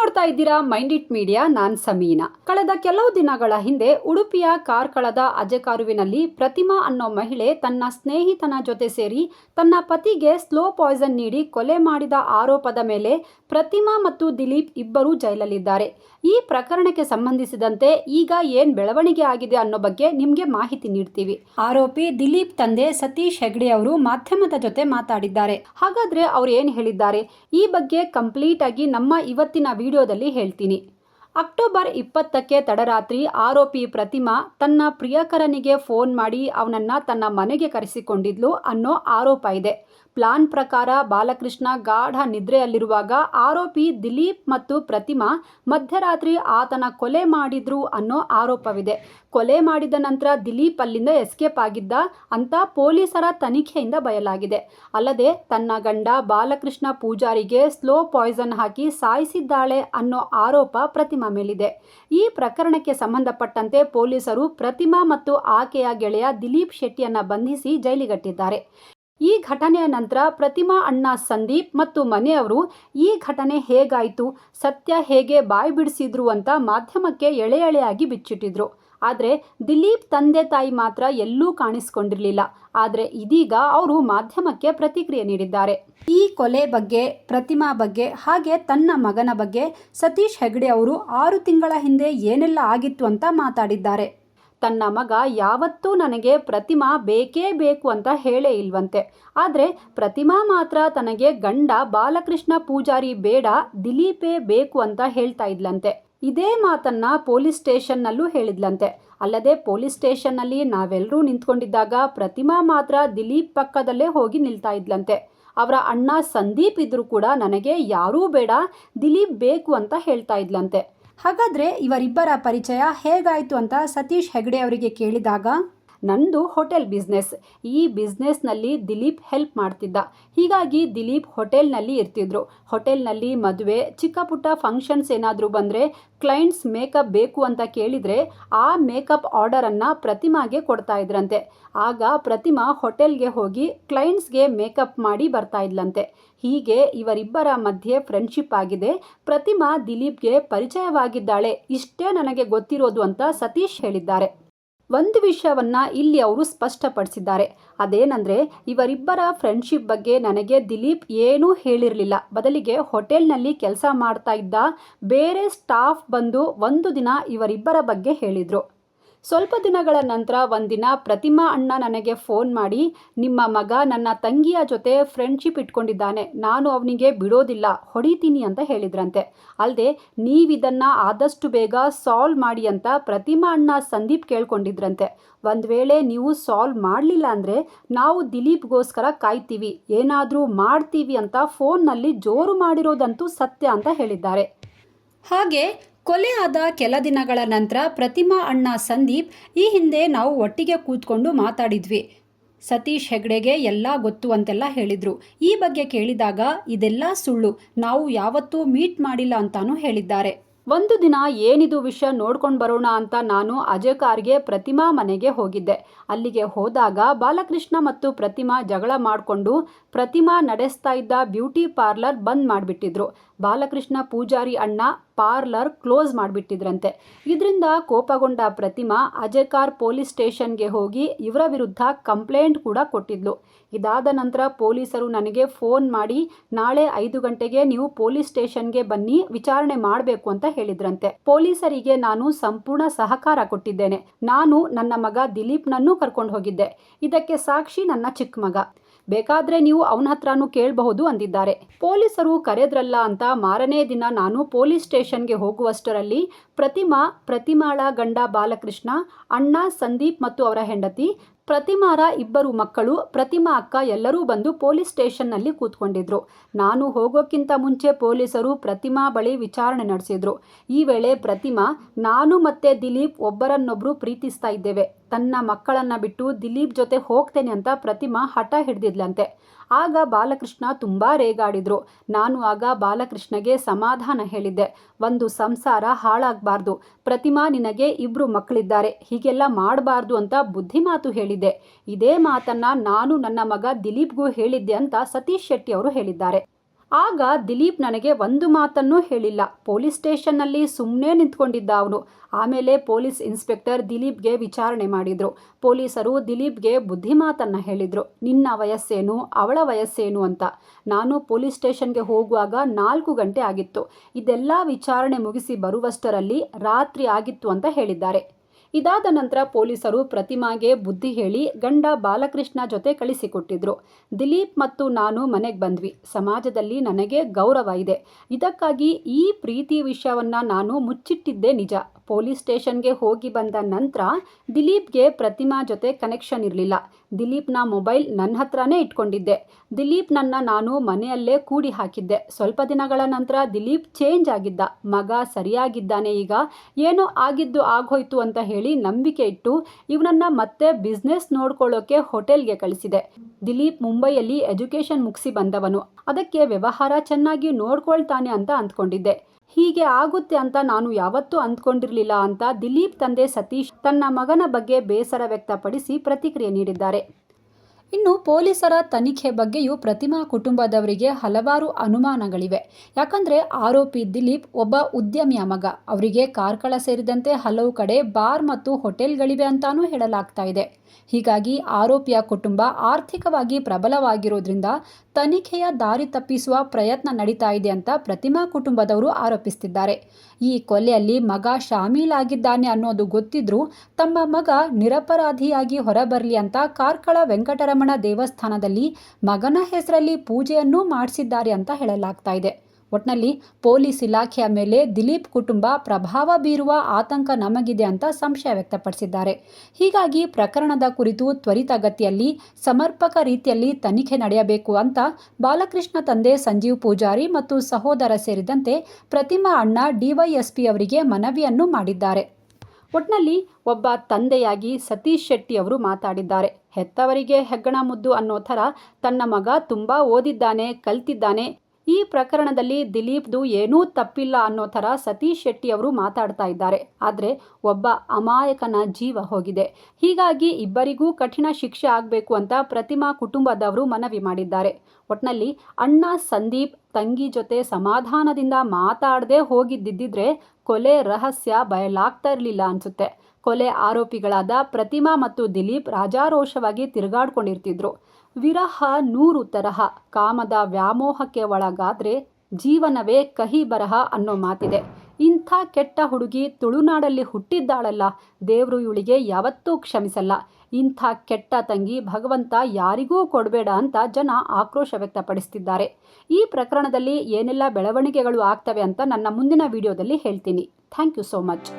ನೋಡ್ತಾ ಇದ್ದೀರಾ mind it media, ನಾನ್ ಸಮೀನಾ. ಕಳೆದ ಕೆಲವು ದಿನಗಳ ಹಿಂದೆ ಉಡುಪಿಯ ಕಾರ್ಕಳದ ಅಜಕಾರುವಿನಲ್ಲಿ ಪ್ರತಿಮಾ ಅನ್ನೋ ಮಹಿಳೆ ತನ್ನ ಸ್ನೇಹಿತನ ಜೊತೆ ಸೇರಿ ತನ್ನ ಪತಿಗೆ ಸ್ಲೋ ಪಾಯ್ಸನ್ ನೀಡಿ ಕೊಲೆ ಮಾಡಿದ ಆರೋಪದ ಮೇಲೆ ಪ್ರತಿಮಾ ಮತ್ತು ದಿಲೀಪ್ ಇಬ್ಬರೂ ಜೈಲಲ್ಲಿದ್ದಾರೆ. ಈ ಪ್ರಕರಣಕ್ಕೆ ಸಂಬಂಧಿಸಿದಂತೆ ಈಗ ಏನ್ ಬೆಳವಣಿಗೆ ಆಗಿದೆ ಅನ್ನೋ ಬಗ್ಗೆ ನಿಮಗೆ ಮಾಹಿತಿ ನೀಡ್ತೀವಿ. ಆರೋಪಿ ದಿಲೀಪ್ ತಂದೆ ಸತೀಶ್ ಹೆಗ್ಡೆ ಅವರು ಮಾಧ್ಯಮದ ಜೊತೆ ಮಾತಾಡಿದ್ದಾರೆ. ಹಾಗಾದ್ರೆ ಅವ್ರು ಏನ್ ಹೇಳಿದ್ದಾರೆ? ಈ ಬಗ್ಗೆ ಕಂಪ್ಲೀಟ್ ಆಗಿ ನಮ್ಮ ಇವತ್ತಿನ ವಿಡಿಯೋದಲ್ಲಿ ಹೇಳ್ತೀನಿ. ಅಕ್ಟೋಬರ್ ಇಪ್ಪತ್ತಕ್ಕೆ ತಡರಾತ್ರಿ ಆರೋಪಿ ಪ್ರತಿಮಾ ತನ್ನ ಪ್ರಿಯಕರನಿಗೆ ಫೋನ್ ಮಾಡಿ ಅವನನ್ನ ತನ್ನ ಮನೆಗೆ ಕರೆಸಿಕೊಂಡಿದ್ಲು ಅನ್ನೋ ಆರೋಪ ಇದೆ. ಪ್ಲಾನ್ ಪ್ರಕಾರ ಬಾಲಕೃಷ್ಣ ಗಾಢ ನಿದ್ರೆಯಲ್ಲಿರುವಾಗ ಆರೋಪಿ ದಿಲೀಪ್ ಮತ್ತು ಪ್ರತಿಮಾ ಮಧ್ಯರಾತ್ರಿ ಆತನ ಕೊಲೆ ಮಾಡಿದ್ರು ಅನ್ನೋ ಆರೋಪವಿದೆ. ಕೊಲೆ ಮಾಡಿದ ನಂತರ ದಿಲೀಪ್ ಅಲ್ಲಿಂದ ಎಸ್ಕೇಪ್ ಆಗಿದ್ದ ಅಂತ ಪೊಲೀಸರ ತನಿಖೆಯಿಂದ ಬಯಲಾಗಿದೆ. ಅಲ್ಲದೆ ತನ್ನ ಗಂಡ ಬಾಲಕೃಷ್ಣ ಪೂಜಾರಿಗೆ ಸ್ಲೋ ಪಾಯ್ಸನ್ ಹಾಕಿ ಸಾಯಿಸಿದ್ದಾಳೆ ಅನ್ನೋ ಆರೋಪ ಪ್ರತಿಮಾ ಮೇಲಿದೆ. ಈ ಪ್ರಕರಣಕ್ಕೆ ಸಂಬಂಧಪಟ್ಟಂತೆ ಪೊಲೀಸರು ಪ್ರತಿಮಾ ಮತ್ತು ಆಕೆಯ ಗೆಳೆಯ ದಿಲೀಪ್ ಶೆಟ್ಟಿಯನ್ನ ಬಂಧಿಸಿ ಜೈಲಿಗಟ್ಟಿದ್ದಾರೆ. ಈ ಘಟನೆಯ ನಂತರ ಪ್ರತಿಮಾ ಅಣ್ಣ ಸಂದೀಪ್ ಮತ್ತು ಮನೆಯವರು, ಈ ಘಟನೆ ಹೇಗಾಯಿತು? ಸತ್ಯ ಹೇಗೆ ಬಾಯಿ ಬಿಡಿಸಿದ್ರು ಅಂತ ಮಾಧ್ಯಮಕ್ಕೆ ಎಳೆ ಎಳೆಯಾಗಿ ಬಿಚ್ಚಿಟ್ಟಿದ್ರು. ಆದರೆ ದಿಲೀಪ್ ತಂದೆ ತಾಯಿ ಮಾತ್ರ ಎಲ್ಲೂ ಕಾಣಿಸ್ಕೊಂಡಿರಲಿಲ್ಲ. ಆದರೆ ಇದೀಗ ಅವರು ಮಾಧ್ಯಮಕ್ಕೆ ಪ್ರತಿಕ್ರಿಯೆ ನೀಡಿದ್ದಾರೆ. ಈ ಕೊಲೆ ಬಗ್ಗೆ, ಪ್ರತಿಮಾ ಬಗ್ಗೆ, ಹಾಗೆ ತನ್ನ ಮಗನ ಬಗ್ಗೆ ಸತೀಶ್ ಹೆಗ್ಡೆ ಅವರು ಆರು ತಿಂಗಳ ಹಿಂದೆ ಏನೆಲ್ಲ ಆಗಿತ್ತು ಅಂತ ಮಾತಾಡಿದ್ದಾರೆ. ತನ್ನ ಮಗ ಯಾವತ್ತೂ ನನಗೆ ಪ್ರತಿಮಾ ಬೇಕೇ ಬೇಕು ಅಂತ ಹೇಳೇ ಇಲ್ವಂತೆ. ಆದರೆ ಪ್ರತಿಮಾ ಮಾತ್ರ ತನಗೆ ಗಂಡ ಬಾಲಕೃಷ್ಣ ಪೂಜಾರಿ ಬೇಡ, ದಿಲೀಪೇ ಬೇಕು ಅಂತ ಹೇಳ್ತಾ ಇದ್ಲಂತೆ. ಇದೇ ಮಾತನ್ನ ಪೊಲೀಸ್ ಸ್ಟೇಷನ್ನಲ್ಲೂ ಹೇಳಿದ್ಲಂತೆ. ಅಲ್ಲದೆ ಪೊಲೀಸ್ ಸ್ಟೇಷನ್ನಲ್ಲಿ ನಾವೆಲ್ಲರೂ ನಿಂತ್ಕೊಂಡಿದ್ದಾಗ ಪ್ರತಿಮಾ ಮಾತ್ರ ದಿಲೀಪ್ ಪಕ್ಕದಲ್ಲೇ ಹೋಗಿ ನಿಲ್ತಾ ಇದ್ಲಂತೆ. ಅವರ ಅಣ್ಣ ಸಂದೀಪ್ ಇದ್ರೂ ಕೂಡ ನನಗೆ ಯಾರೂ ಬೇಡ, ದಿಲೀಪ್ ಬೇಕು ಅಂತ ಹೇಳ್ತಾ ಇದ್ಲಂತೆ. ಹಾಗಾದರೆ ಇವರಿಬ್ಬರ ಪರಿಚಯ ಹೇಗಾಯಿತು ಅಂತ ಸತೀಶ್ ಹೆಗ್ಡೆ ಅವರಿಗೆ ಕೇಳಿದಾಗ ನಂದು ಹೋಟೆಲ್ ಬಿಸ್ನೆಸ್ ಈ ಬಿಸ್ನೆಸ್ನಲ್ಲಿ ದಿಲೀಪ್ ಹೆಲ್ಪ್ ಮಾಡ್ತಿದ್ದ. ಹೀಗಾಗಿ ದಿಲೀಪ್ ಹೋಟೆಲ್ನಲ್ಲಿ ಇರ್ತಿದ್ರು. ಹೋಟೆಲ್ನಲ್ಲಿ ಮದುವೆ, ಚಿಕ್ಕ ಪುಟ್ಟ ಫಂಕ್ಷನ್ಸ್ ಏನಾದರೂ ಬಂದರೆ ಕ್ಲೈಂಟ್ಸ್ ಮೇಕಪ್ ಬೇಕು ಅಂತ ಕೇಳಿದರೆ ಆ ಮೇಕಪ್ ಆರ್ಡರನ್ನು ಪ್ರತಿಮಾಗೆ ಕೊಡ್ತಾ ಇದ್ರಂತೆ. ಆಗ ಪ್ರತಿಮಾ ಹೋಟೆಲ್ಗೆ ಹೋಗಿ ಕ್ಲೈಂಟ್ಸ್ಗೆ ಮೇಕಪ್ ಮಾಡಿ ಬರ್ತಾ ಇದ್ಲಂತೆ. ಹೀಗೆ ಇವರಿಬ್ಬರ ಮಧ್ಯೆ ಫ್ರೆಂಡ್ಶಿಪ್ ಆಗಿದೆ. ಪ್ರತಿಮಾ ದಿಲೀಪ್ಗೆ ಪರಿಚಯವಾಗಿದ್ದಾಳೆ. ಇಷ್ಟೇ ನನಗೆ ಗೊತ್ತಿರೋದು ಅಂತ ಸತೀಶ್ ಹೇಳಿದ್ದಾರೆ. ಒಂದು ವಿಷಯವನ್ನ ಇಲ್ಲಿ ಅವರು ಸ್ಪಷ್ಟಪಡಿಸಿದ್ದಾರೆ. ಅದೇನಂದ್ರೆ, ಇವರಿಬ್ಬರ ಫ್ರೆಂಡ್ಶಿಪ್ ಬಗ್ಗೆ ನನಗೆ ದಿಲೀಪ್ ಏನೂ ಹೇಳಿರಲಿಲ್ಲ. ಬದಲಿಗೆ ಹೋಟೆಲ್ನಲ್ಲಿ ಕೆಲಸ ಮಾಡ್ತಾ ಇದ್ದ ಬೇರೆ ಸ್ಟಾಫ್ ಬಂದು ಒಂದು ದಿನ ಇವರಿಬ್ಬರ ಬಗ್ಗೆ ಹೇಳಿದರು. ಸ್ವಲ್ಪ ದಿನಗಳ ನಂತರ ಒಂದಿನ ಪ್ರತಿಮಾ ಅಣ್ಣ ನನಗೆ ಫೋನ್ ಮಾಡಿ, ನಿಮ್ಮ ಮಗ ನನ್ನ ತಂಗಿಯ ಜೊತೆ ಫ್ರೆಂಡ್ಶಿಪ್ ಇಟ್ಕೊಂಡಿದ್ದಾನೆ, ನಾನು ಅವನಿಗೆ ಬಿಡೋದಿಲ್ಲ, ಹೊಡಿತೀನಿ ಅಂತ ಹೇಳಿದ್ರಂತೆ. ಅಲ್ಲದೆ ನೀವಿದನ್ನು ಆದಷ್ಟು ಬೇಗ ಸಾಲ್ವ್ ಮಾಡಿ ಅಂತ ಪ್ರತಿಮಾ ಅಣ್ಣ ಸಂದೀಪ್ ಕೇಳ್ಕೊಂಡಿದ್ರಂತೆ. ಒಂದು ವೇಳೆ ನೀವು ಸಾಲ್ವ್ ಮಾಡಲಿಲ್ಲ ಅಂದರೆ ನಾವು ದಿಲೀಪ್ಗೋಸ್ಕರ ಕಾಯ್ತೀವಿ, ಏನಾದರೂ ಮಾಡ್ತೀವಿ ಅಂತ ಫೋನ್ನಲ್ಲಿ ಜೋರು ಮಾಡಿರೋದಂತೂ ಸತ್ಯ ಅಂತ ಹೇಳಿದ್ದಾರೆ. ಹಾಗೆ ಕೊಲೆ ಆದ ಕೆಲ ದಿನಗಳ ನಂತರ ಪ್ರತಿಮಾ ಅಣ್ಣ ಸಂದೀಪ್ ಈ ಹಿಂದೆ ನಾವು ಒಟ್ಟಿಗೆ ಕೂತ್ಕೊಂಡು ಮಾತಾಡಿದ್ವಿ. ಸತೀಶ್ ಹೆಗ್ಡೆಗೆ ಎಲ್ಲ ಗೊತ್ತು ಅಂತೆಲ್ಲ ಹೇಳಿದರು. ಈ ಬಗ್ಗೆ ಕೇಳಿದಾಗ, ಇದೆಲ್ಲ ಸುಳ್ಳು. ನಾವು ಯಾವತ್ತೂ ಮೀಟ್ ಮಾಡಿಲ್ಲ ಅಂತಾನೂ ಹೇಳಿದ್ದಾರೆ. ಒಂದು ದಿನ ಏನಿದು ವಿಷಯ ನೋಡ್ಕೊಂಡು ಬರೋಣ ಅಂತ ನಾನು ಅಜಯ್ ಕಾರ್ಗೆ ಪ್ರತಿಮಾ ಮನೆಗೆ ಹೋಗಿದ್ದೆ. ಅಲ್ಲಿಗೆ ಹೋದಾಗ ಬಾಲಕೃಷ್ಣ ಮತ್ತು ಪ್ರತಿಮಾ ಜಗಳ ಮಾಡಿಕೊಂಡು ಪ್ರತಿಮಾ ನಡೆಸ್ತಾ ಇದ್ದ ಬ್ಯೂಟಿ ಪಾರ್ಲರ್ ಬಂದ್ ಮಾಡಿಬಿಟ್ಟಿದ್ರು. ಬಾಲಕೃಷ್ಣ ಪೂಜಾರಿ ಅಣ್ಣ ಪಾರ್ಲರ್ ಕ್ಲೋಸ್ ಮಾಡಿಬಿಟ್ಟಿದ್ರಂತೆ. ಇದರಿಂದ ಕೋಪಗೊಂಡ ಪ್ರತಿಮಾ ಅಜಯ್ಕಾರ್ ಪೊಲೀಸ್ ಸ್ಟೇಷನ್ಗೆ ಹೋಗಿ ಇವರ ವಿರುದ್ಧ ಕಂಪ್ಲೇಂಟ್ ಕೂಡ ಕೊಟ್ಟಿದ್ಲು. ಇದಾದ ನಂತರ ಪೊಲೀಸರು ನನಗೆ ಫೋನ್ ಮಾಡಿ, ನಾಳೆ ಐದು ಗಂಟೆಗೆ ನೀವು ಪೊಲೀಸ್ ಸ್ಟೇಷನ್ಗೆ ಬನ್ನಿ, ವಿಚಾರಣೆ ಮಾಡಬೇಕು ಅಂತ ಹೇಳಿದ್ರಂತೆ. ಪೊಲೀಸರಿಗೆ ನಾನು ಸಂಪೂರ್ಣ ಸಹಕಾರ ಕೊಟ್ಟಿದ್ದೇನೆ. ನಾನು ನನ್ನ ಮಗ ದಿಲೀಪ್ನನ್ನೂ ಕರ್ಕೊಂಡು ಹೋಗಿದ್ದೆ. ಇದಕ್ಕೆ ಸಾಕ್ಷಿ ನನ್ನ ಚಿಕ್ಕ ಮಗ ಬೇಕಾದ್ರೆ ನೀವು ಅವನ ಹತ್ರನೂ ಕೇಳಬಹುದು ಅಂದಿದ್ದಾರೆ. ಪೊಲೀಸರು ಕರೆದ್ರಲ್ಲ ಅಂತ ಮಾರನೇ ದಿನ ನಾನು ಪೊಲೀಸ್ ಸ್ಟೇಷನ್ಗೆ ಹೋಗುವಷ್ಟರಲ್ಲಿ ಪ್ರತಿಮಾ, ಪ್ರತಿಮಾಳ ಗಂಡ ಬಾಲಕೃಷ್ಣ, ಅಣ್ಣ ಸಂದೀಪ್ ಮತ್ತು ಅವರ ಹೆಂಡತಿ, ಪ್ರತಿಮಾರ ಇಬ್ಬರು ಮಕ್ಕಳು, ಪ್ರತಿಮಾ ಅಕ್ಕ ಎಲ್ಲರೂ ಬಂದು ಪೊಲೀಸ್ ಸ್ಟೇಷನ್ನಲ್ಲಿ ಕೂತ್ಕೊಂಡಿದ್ರು. ನಾನು ಹೋಗೋಕ್ಕಿಂತ ಮುಂಚೆ ಪೊಲೀಸರು ಪ್ರತಿಮಾ ಬಳಿ ವಿಚಾರಣೆ ನಡೆಸಿದ್ರು. ಈ ವೇಳೆ ಪ್ರತಿಮಾ, ನಾನು ಮತ್ತೆ ದಿಲೀಪ್ ಒಬ್ಬರನ್ನೊಬ್ಬರು ಪ್ರೀತಿಸ್ತಾ ಇದ್ದೇವೆ. ತನ್ನ ಮಕ್ಕಳನ್ನ ಬಿಟ್ಟು ದಿಲೀಪ್ ಜೊತೆ ಹೋಗ್ತೇನೆ ಅಂತ ಪ್ರತಿಮಾ ಹಠ ಹಿಡಿದಿದ್ಲಂತೆ. ಆಗ ಬಾಲಕೃಷ್ಣ ತುಂಬ ರೇಗಾಡಿದ್ರು. ನಾನು ಆಗ ಬಾಲಕೃಷ್ಣಗೆ ಸಮಾಧಾನ ಹೇಳಿದ್ದೆ. ಒಂದು ಸಂಸಾರ ಹಾಳಾಗಬಾರ್ದು. ಪ್ರತಿಮಾ ನಿನಗೆ ಇಬ್ರು ಮಕ್ಕಳಿದ್ದಾರೆ. ಹೀಗೆಲ್ಲ ಮಾಡಬಾರ್ದು ಅಂತ ಬುದ್ಧಿಮಾತು ಹೇಳಿದ್ದೆ. ಇದೇ ಮಾತನ್ನ ನಾನು ನನ್ನ ಮಗ ದಿಲೀಪ್ಗೂ ಹೇಳಿದ್ದೆ ಅಂತ ಸತೀಶ್ ಶೆಟ್ಟಿ ಅವರು ಹೇಳಿದ್ದಾರೆ. ಆಗ ದಿಲೀಪ್ ನನಗೆ ಒಂದು ಮಾತನ್ನು ಹೇಳಿಲ್ಲ. ಪೊಲೀಸ್ ಸ್ಟೇಷನ್ನಲ್ಲಿ ಸುಮ್ಮನೆ ನಿಂತ್ಕೊಂಡಿದ್ದ ಅವನು ಆಮೇಲೆ ಪೊಲೀಸ್ ಇನ್ಸ್ಪೆಕ್ಟರ್ ದಿಲೀಪ್ಗೆ ವಿಚಾರಣೆ ಮಾಡಿದರು. ಪೊಲೀಸರು ದಿಲೀಪ್ಗೆ ಬುದ್ಧಿಮಾತನ್ನ ಹೇಳಿದರು. ನಿನ್ನ ವಯಸ್ಸೇನು? ಅವಳ ವಯಸ್ಸೇನು ಅಂತ. ನಾನು ಪೊಲೀಸ್ ಸ್ಟೇಷನ್ಗೆ ಹೋಗುವಾಗ ನಾಲ್ಕು ಗಂಟೆ ಆಗಿತ್ತು. ಇದೆಲ್ಲ ವಿಚಾರಣೆ ಮುಗಿಸಿ ಬರುವಷ್ಟರಲ್ಲಿ ರಾತ್ರಿ ಆಗಿತ್ತು ಅಂತ ಹೇಳಿದ್ದಾರೆ. ಇದಾದ ನಂತರ ಪೊಲೀಸರು ಪ್ರತಿಮಾಗೆ ಬುದ್ಧಿ ಹೇಳಿ ಗಂಡ ಬಾಲಕೃಷ್ಣ ಜೊತೆ ಕಳಿಸಿಕೊಟ್ಟಿದ್ರು. ದಿಲೀಪ್ ಮತ್ತು ನಾನು ಮನೆಗೆ ಬಂದ್ವಿ. ಸಮಾಜದಲ್ಲಿ ನನಗೆ ಗೌರವ ಇದೆ. ಇದಕ್ಕಾಗಿ ಈ ಪ್ರೀತಿ ವಿಷಯವನ್ನ ನಾನು ಮುಚ್ಚಿಟ್ಟಿದ್ದೆ ನಿಜ. ಪೊಲೀಸ್ ಸ್ಟೇಷನ್ಗೆ ಹೋಗಿ ಬಂದ ನಂತರ ದಿಲೀಪ್ಗೆ ಪ್ರತಿಮಾ ಜೊತೆ ಕನೆಕ್ಷನ್ ಇರಲಿಲ್ಲ. ದಿಲೀಪ್ನ ಮೊಬೈಲ್ ನನ್ನ ಹತ್ರನೇ ಇಟ್ಕೊಂಡಿದ್ದೆ. ದಿಲೀಪ್ ನನ್ನ ನಾನು ಮನೆಯಲ್ಲೇ ಕೂಡಿ ಹಾಕಿದ್ದೆ. ಸ್ವಲ್ಪ ದಿನಗಳ ನಂತರ ದಿಲೀಪ್ ಚೇಂಜ್ ಆಗಿದ್ದ. ಮಗ ಸರಿಯಾಗಿದ್ದಾನೆ ಈಗ. ಏನೋ ಆಗಿದ್ದು ಆಗೋಯ್ತು ಅಂತ ಹೇಳಿ ನಂಬಿಕೆ ಇಟ್ಟು ಇವನನ್ನ ಮತ್ತೆ ಬಿಸ್ನೆಸ್ ನೋಡ್ಕೊಳ್ಳೋಕೆ ಹೋಟೆಲ್ಗೆ ಕಳಿಸಿದೆ. ದಿಲೀಪ್ ಮುಂಬೈಯಲ್ಲಿ ಎಜುಕೇಶನ್ ಮುಗಿಸಿ ಬಂದವನು. ಅದಕ್ಕೆ ವ್ಯವಹಾರ ಚೆನ್ನಾಗಿ ನೋಡ್ಕೊಳ್ತಾನೆ ಅಂತ ಅಂದ್ಕೊಂಡಿದ್ದೆ. ಹೀಗೆ ಆಗುತ್ತೆ ಅಂತ ನಾನು ಯಾವತ್ತೂ ಅಂದ್ಕೊಂಡಿರಲಿಲ್ಲ ಅಂತ ದಿಲೀಪ್ ತಂದೆ ಸತೀಶ್ ತನ್ನ ಮಗನ ಬಗ್ಗೆ ಬೇಸರ ವ್ಯಕ್ತಪಡಿಸಿ ಪ್ರತಿಕ್ರಿಯೆ ನೀಡಿದ್ದಾರೆ. ಇನ್ನು ಪೊಲೀಸರ ತನಿಖೆ ಬಗ್ಗೆಯೂ ಪ್ರತಿಮಾ ಕುಟುಂಬದವರಿಗೆ ಹಲವಾರು ಅನುಮಾನಗಳಿವೆ. ಯಾಕಂದ್ರೆ ಆರೋಪಿ ದಿಲೀಪ್ ಒಬ್ಬ ಉದ್ಯಮಿಯ ಮಗ. ಅವರಿಗೆ ಕಾರ್ಕಳ ಸೇರಿದಂತೆ ಹಲವು ಕಡೆ ಬಾರ್ ಮತ್ತು ಹೋಟೆಲ್ಗಳಿವೆ ಅಂತಾನೂ ಹೇಳಲಾಗ್ತಾ ಇದೆ. ಹೀಗಾಗಿ ಆರೋಪಿಯ ಕುಟುಂಬ ಆರ್ಥಿಕವಾಗಿ ಪ್ರಬಲವಾಗಿರೋದ್ರಿಂದ ತನಿಖೆಯ ದಾರಿ ತಪ್ಪಿಸುವ ಪ್ರಯತ್ನ ನಡೀತಾ ಇದೆ ಅಂತ ಪ್ರತಿಮಾ ಕುಟುಂಬದವರು ಆರೋಪಿಸುತ್ತಿದ್ದಾರೆ ಈ ಕೊಲೆಯಲ್ಲಿ ಮಗ ಶಾಮೀಲಾಗಿದ್ದಾನೆ ಅನ್ನೋದು ಗೊತ್ತಿದ್ರೂ ತಮ್ಮ ಮಗ ನಿರಪರಾಧಿಯಾಗಿ ಹೊರಬರಲಿ ಅಂತ ಕಾರ್ಕಳ ವೆಂಕಟರಮಣ ದೇವಸ್ಥಾನದಲ್ಲಿ ಮಗನ ಹೆಸರಲ್ಲಿ ಪೂಜೆಯನ್ನೂ ಮಾಡಿಸಿದ್ದಾರೆ ಅಂತ ಹೇಳಲಾಗ್ತಾ ಇದೆ. ಒಟ್ನಲ್ಲಿ ಪೊಲೀಸ್ ಇಲಾಖೆಯ ಮೇಲೆ ದಿಲೀಪ್ ಕುಟುಂಬ ಪ್ರಭಾವ ಬೀರುವ ಆತಂಕ ನಮಗಿದೆ ಅಂತ ಸಂಶಯ ವ್ಯಕ್ತಪಡಿಸಿದ್ದಾರೆ. ಹೀಗಾಗಿ ಪ್ರಕರಣದ ಕುರಿತು ತ್ವರಿತಗತಿಯಲ್ಲಿ ಸಮರ್ಪಕ ರೀತಿಯಲ್ಲಿ ತನಿಖೆ ನಡೆಯಬೇಕು ಅಂತ ಬಾಲಕೃಷ್ಣ ತಂದೆ ಸಂಜೀವ್ ಪೂಜಾರಿ ಮತ್ತು ಸಹೋದರ ಸೇರಿದಂತೆ ಪ್ರತಿಮಾ ಅಣ್ಣ ಡಿವೈಎಸ್ಪಿ ಅವರಿಗೆ ಮನವಿಯನ್ನು ಮಾಡಿದ್ದಾರೆ. ಒಟ್ನಲ್ಲಿ ಒಬ್ಬ ತಂದೆಯಾಗಿ ಸತೀಶ್ ಶೆಟ್ಟಿ ಅವರು ಮಾತಾಡಿದ್ದಾರೆ. ಹೆತ್ತವರಿಗೆ ಹೆಗ್ಗಣ ಮುದ್ದು ಅನ್ನೋ ಥರ ತನ್ನ ಮಗ ತುಂಬ ಓದಿದ್ದಾನೆ, ಕಲ್ತಿದ್ದಾನೆ ಈ ಪ್ರಕರಣದಲ್ಲಿ ದಿಲೀಪ್ದು ಏನೂ ತಪ್ಪಿಲ್ಲ ಅನ್ನೋ ಥರ ಸತೀಶ್ ಶೆಟ್ಟಿ ಅವರು ಮಾತಾಡ್ತಾ ಇದ್ದಾರೆ. ಆದರೆ ಒಬ್ಬ ಅಮಾಯಕನ ಜೀವ ಹೋಗಿದೆ. ಹೀಗಾಗಿ ಇಬ್ಬರಿಗೂ ಕಠಿಣ ಶಿಕ್ಷೆ ಆಗಬೇಕು ಅಂತ ಪ್ರತಿಮಾ ಕುಟುಂಬದವರು ಮನವಿ ಮಾಡಿದ್ದಾರೆ. ಒಟ್ನಲ್ಲಿ ಅಣ್ಣ ಸಂದೀಪ್ ತಂಗಿ ಜೊತೆ ಸಮಾಧಾನದಿಂದ ಮಾತಾಡದೆ ಹೋಗಿದ್ದಿದ್ರೆ ಕೊಲೆ ರಹಸ್ಯ ಬಯಲಾಗ್ತಾ ಇರಲಿಲ್ಲ ಅನ್ಸುತ್ತೆ. ಕೊಲೆ ಆರೋಪಿಗಳಾದ ಪ್ರತಿಮಾ ಮತ್ತು ದಿಲೀಪ್ ರಾಜಾರೋಷವಾಗಿ ತಿರುಗಾಡ್ಕೊಂಡಿರ್ತಿದ್ರು. ವಿರಹ ನೂರು ತರಹ, ಕಾಮದ ವ್ಯಾಮೋಹಕ್ಕೆ ಒಳಗಾದ್ರೆ ಜೀವನವೇ ಕಹಿ ಬರಹ ಅನ್ನೋ ಮಾತಿದೆ. ಇಂಥ ಕೆಟ್ಟ ಹುಡುಗಿ ತುಳುನಾಡಲ್ಲಿ ಹುಟ್ಟಿದ್ದಾಳಲ್ಲ, ದೇವರು ಇವಳಿಗೆ ಯಾವತ್ತೂ ಕ್ಷಮಿಸಲ್ಲ. ಇಂಥ ಕೆಟ್ಟ ತಂಗಿ ಭಗವಂತ ಯಾರಿಗೂ ಕೊಡಬೇಡ ಅಂತ ಜನ ಆಕ್ರೋಶ ವ್ಯಕ್ತಪಡಿಸ್ತಿದ್ದಾರೆ. ಈ ಪ್ರಕರಣದಲ್ಲಿ ಏನೆಲ್ಲ ಬೆಳವಣಿಗೆಗಳು ಆಗ್ತವೆ ಅಂತ ನನ್ನ ಮುಂದಿನ ವಿಡಿಯೋದಲ್ಲಿ ಹೇಳ್ತೀನಿ. Thank you so much.